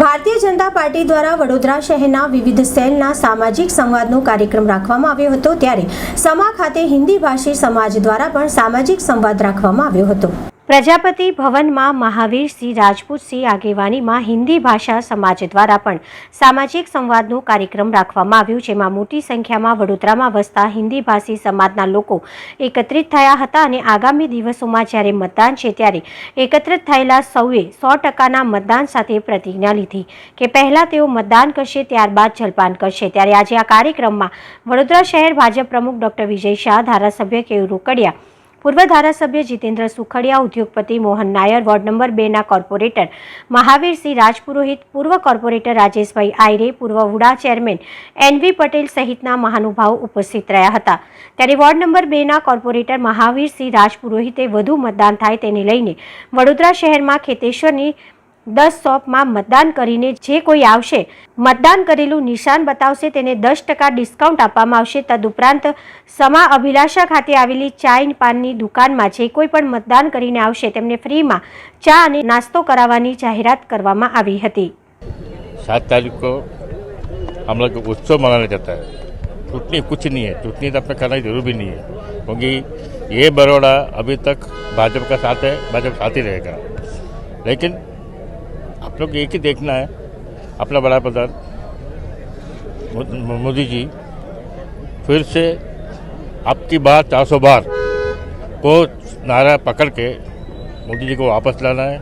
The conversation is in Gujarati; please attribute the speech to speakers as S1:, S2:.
S1: ભારતીય જનતા પાર્ટી દ્વારા વડોદરા શહેરના વિવિધ સેલના સામાજિક સંવાદનો કાર્યક્રમ રાખવામાં આવ્યો હતો. ત્યારે સમા ખાતે હિન્દી ભાષી સમાજ દ્વારા પણ સામાજિક સંવાદ રાખવામાં આવ્યો હતો. પ્રજાપતિ ભવનમાં મહાવીરસિંહ રાજપૂતસિંહ આગેવાનીમાં હિન્દી ભાષા સમાજ દ્વારા પણ સામાજિક સંવાદનો કાર્યક્રમ રાખવામાં આવ્યો, જેમાં મોટી સંખ્યામાં વડોદરામાં વસતા હિન્દી ભાષી સમાજના લોકો એકત્રિત થયા હતા અને આગામી દિવસોમાં જ્યારે મતદાન છે ત્યારે એકત્રિત થયેલા સૌએ સો ટકાના મતદાન સાથે પ્રતિજ્ઞા લીધી કે પહેલાં તેઓ મતદાન કરશે, ત્યારબાદ જલપાન કરશે. ત્યારે આજે આ કાર્યક્રમમાં વડોદરા શહેર ભાજપ પ્રમુખ ડોક્ટર વિજય શાહ, ધારાસભ્ય કેયુ રોકડિયા પૂર્વ ધારાસભ્ય જીતેન્દ્ર સુખડિયા, ઉદ્યોગપતિ મોહન નાયર, વોર્ડ નંબર બેના કોર્પોરેટર મહાવીરસિંહ રાજપુરોહિત, પૂર્વ કોર્પોરેટર રાજેશભાઈ આયરે, પૂર્વ વુડા ચેરમેન એનવી પટેલ સહિતના મહાનુભાવો ઉપસ્થિત રહ્યા હતા. ત્યારે વોર્ડ નંબર બેના કોર્પોરેટર મહાવીરસિંહ રાજપુરોહિતે વધુ મતદાન થાય તેને લઈને વડોદરા શહેરમાં ખેતેશ્વરની દસ શોપમાં મતદાન કરીને જે કોઈ આવશે મતદાન કરેલું નિશાન બતાવશે તેને દસ ટકા ડિસ્કાઉન્ટ આપવામાં આવશે તદુપરાંત સમા અભિલાષા ખાતે આવેલી ચાય પાનની દુકાનમાં જે કોઈ પણ મતદાન કરીને આવશે તેમને ફ્રીમાં ચા અને નાસ્તો કરાવવાની જાહેરાત કરવામાં આવી હતી
S2: सात तारीख को हम लोग उत्सव मनाने जाता है चुटनी कुछ नहीं है चुटनी तो अपने करना जरूर भी नहीं है क्योंकि ये बड़ौदा अभी तक भाजपा का साथ है भाजपा साथ ही रहेगा लेकिन आप लोग एक ही देखना है, अपना बड़ा प्रधान मोदी जी, फिर से आपकी बात चार सौ बार को नारा पकड़ के मोदी जी को वापस लाना है।